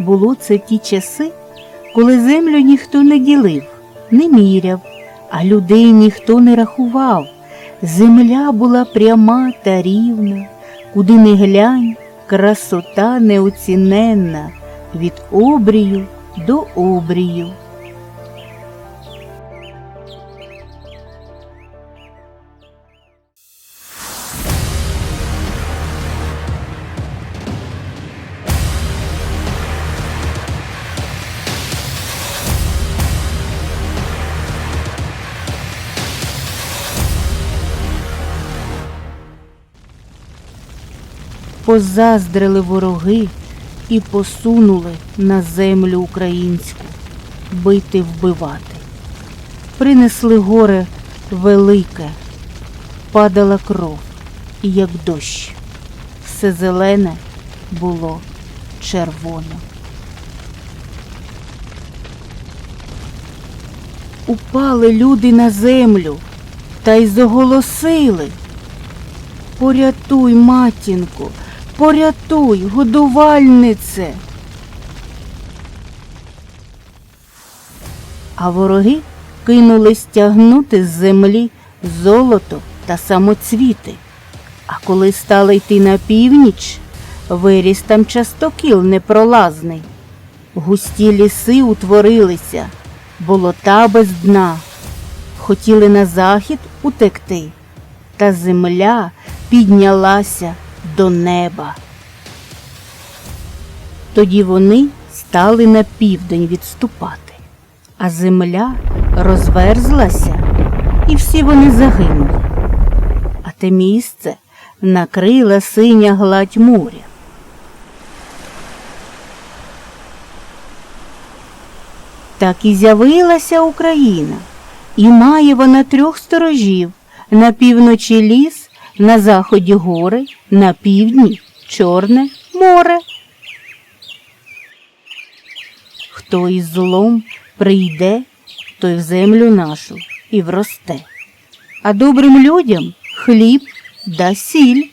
Було це ті часи, коли землю ніхто не ділив, не міряв, а людей ніхто не рахував. Земля була пряма та рівна, куди не глянь, красота неоціненна від обрію до обрію. Позаздрили вороги і посунули на землю українську бити вбивати. Принесли горе велике, падала кров, як дощ. Все зелене було червоно. Упали люди на землю та й заголосили. Порятуй, матінко, порятуй, годувальнице. А вороги кинулись тягнути з землі золото та самоцвіти. А коли стали йти на північ, виріс там частокіл непролазний. Густі ліси утворилися, болота без дна. Хотіли на захід утекти, та земля піднялася до неба. Тоді вони стали на південь відступати, а земля розверзлася, і всі вони загинули. А те місце накрила синя гладь моря. Так і з'явилася Україна, і має вона трьох сторожів на півночі ліс, на заході гори, на півдні Чорне море. Хто із злом прийде, той в землю нашу і вросте, а добрим людям хліб да сіль.